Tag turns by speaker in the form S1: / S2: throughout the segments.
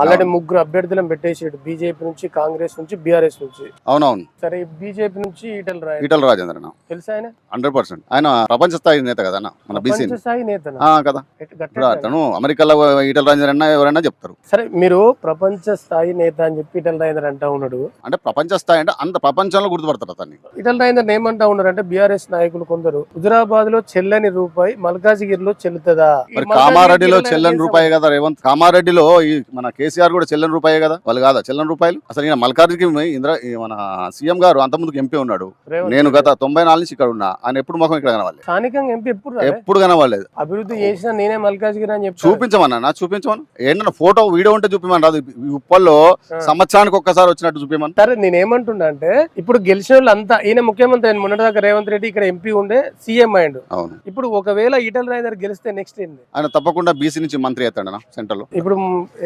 S1: Already ముగ్గురు అభ్యర్థులను పెట్టేసాడు. BJP నుంచి కాంగ్రెస్ నుంచి బీఆర్ఎస్ నుంచి.
S2: అవునవును.
S1: సరే బీజేపీ నుంచి ఈటల రాయ్.
S2: ఈటల రాజేంద్రన?
S1: తెలుసా ఆయన?
S2: Hundred percent. ఆయన ప్రపంచ స్థాయి నేత కదా అన్న మన బీసీ
S1: స్థాయి నేతనా?
S2: కదా. అతను అమెరికాలో ఈటల రాజేంద్రన్న ఎవరైనా చెప్తారు.
S1: సరే మీరు ప్రపంచ స్థాయి నేత అని చెప్పి ఈటల రాజేందర్ అంటా ఉన్నాడు.
S2: అంటే ప్రపంచ స్థాయి అంటే అంత ప్రపంచంలో గుర్తుపడతారు అతన్ని.
S1: ఈటల రాజేందర్ ఏమంటా ఉన్నారు అంటే బీఆర్ఎస్ నాయకులు కొందరు హుజరాబాద్లో చెల్లని రూపాయి మల్కాజిగిరిలో చెల్లుతుందా?
S2: మరి కామారెడ్డిలో చెల్లని? రూపాయి కదా రేవంత్. కామారెడ్డిలో ఈ మన కేసీఆర్ కూడా చెల్లని రూపాయే కదా? వాళ్ళు కాదా? చెల్లని రూపాయలు? అసలు ఈయన మల్కాజ్గిరికి ఇంద్ర మన సీఎం గారు అంత ముందుకు ఎంపీ ఉన్నాడు. నేను. గత తొంభై నాలుగు నుంచి ఇక్కడ ఉన్నా. ఆయన ఎప్పుడు ముఖం ఇక్కడ కనవాలి
S1: స్థానికంగా ఎంపీ ఎప్పుడు
S2: కనవాలేదు
S1: అభివృద్ధి చేసిన నేనే మల్కాజ్గిరి అని చెప్పి
S2: చూపించమన్నా చూపించమని. ఏంటన్నా ఫోటో వీడియో ఉంటే చూపించమని రాదు. ఉప్పల్లో. సంవత్సరానికి ఒక్కసారి వచ్చినట్టు చూపించమని
S1: సరే నేను ఏమంటున్నా అంటే ఇప్పుడు గెలిచిన వాళ్ళు అంతా ఈయన ముఖ్యమంత్రి అయిన మొన్నటిదాకా రేవంత్ రెడ్డి ఇక్కడ ఎంపీ ఉండే సీఎం అయ్యిండు.
S2: అవును.
S1: ఇప్పుడు ఒకవేళ ఈటల రాజేందర్ గెలిస్తే నెక్స్ట్ ఏంది?
S2: ఆయన తప్పకుండా బీసీ నుంచి మంత్రి అవుతాడనా? సెంటర్లో
S1: ఇప్పుడు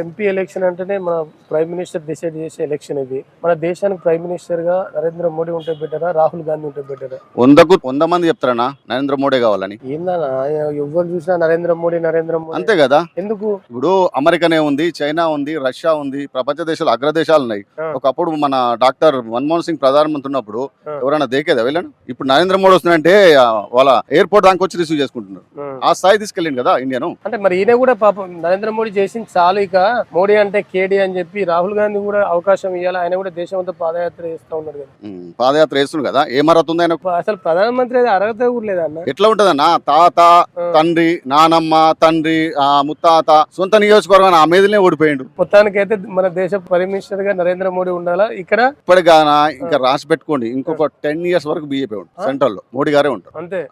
S1: ఎంపీ ఎలక్షన్ అంటేనే మన ప్రైమ్ మినిస్టర్ డిసైడ్ చేసే ఎలక్షన్ ఇది. మన దేశానికి ప్రైమ్ మినిస్టర్గా నరేంద్ర మోడీ ఉంటే బెటరా రాహుల్ గాంధీ ఉంటే బెటరా?
S2: వందకు వంద మంది చెప్తారన్నా నరేంద్ర మోడీ కావాలని?
S1: ఏందన్నా ఎవరు చూసినా నరేంద్ర మోడీ నరేంద్ర మోడీ.
S2: అంతే కదా?
S1: ఎందుకు?
S2: ఇప్పుడు అమెరికానే ఉంది చైనా ఉంది రష్యా ఉంది ప్రపంచ దేశాలు అగ్రదేశాలు ఉన్నాయి. ఒకప్పుడు మన డాక్టర్ మన్మోహన్ సింగ్ ప్రధానమంత్రి ఉన్నప్పుడు. ఎవరైనా దేకేదా వెళ్ళండి ఇప్పుడు నరేంద్ర మోడీ వస్తున్నాడంటే ఆ, వాళ్ళ ఎయిర్పోర్ట్ దానికి వచ్చి రిసీవ్ చేసుకుంటున్నారు. ఆ. స్థాయి తీసుకెళ్ళింది కదా ఇండియాను?
S1: అంటే మరి ఈయన కూడా పాపం నరేంద్ర మోడీ చేసింది చాలు ఇక. మోడీ అంటే కేడీ అని చెప్పి రాహుల్ గాంధీ కూడా అవకాశం ఇవ్వాలి ఆయన కూడా దేశం అంతా పాదయాత్ర చేస్తూ ఉన్నాడు కదా.
S2: పాదయాత్ర వేస్తుంది కదా. ఏం అర్హత ఉంది ఆయన
S1: అసలు ప్రధానమంత్రి అది అర్హత కూడా లేదా అన్న?
S2: ఎట్లా ఉంటదన్నా? తాత. తండ్రి నానమ్మ తండ్రి ఆ ముత్తాత సొంత నియోజకవర్గం ఆ మీదనే ఓడిపోయిండు.
S1: మొత్తానికైతే మన దేశ ప్రైమ్ మినిస్టర్గా నరేంద్ర మోడీ ఉండాలా? ఇక్కడ
S2: ఇప్పటిగానా ఇంకా రాసి పెట్టుకోండి. ఇంకొక టెన్ ఇయర్స్ వరకు బీజేపీ ఉంటుంది సెంట్రల్లో మోడీ గారే ఉంటారు
S1: అంతే.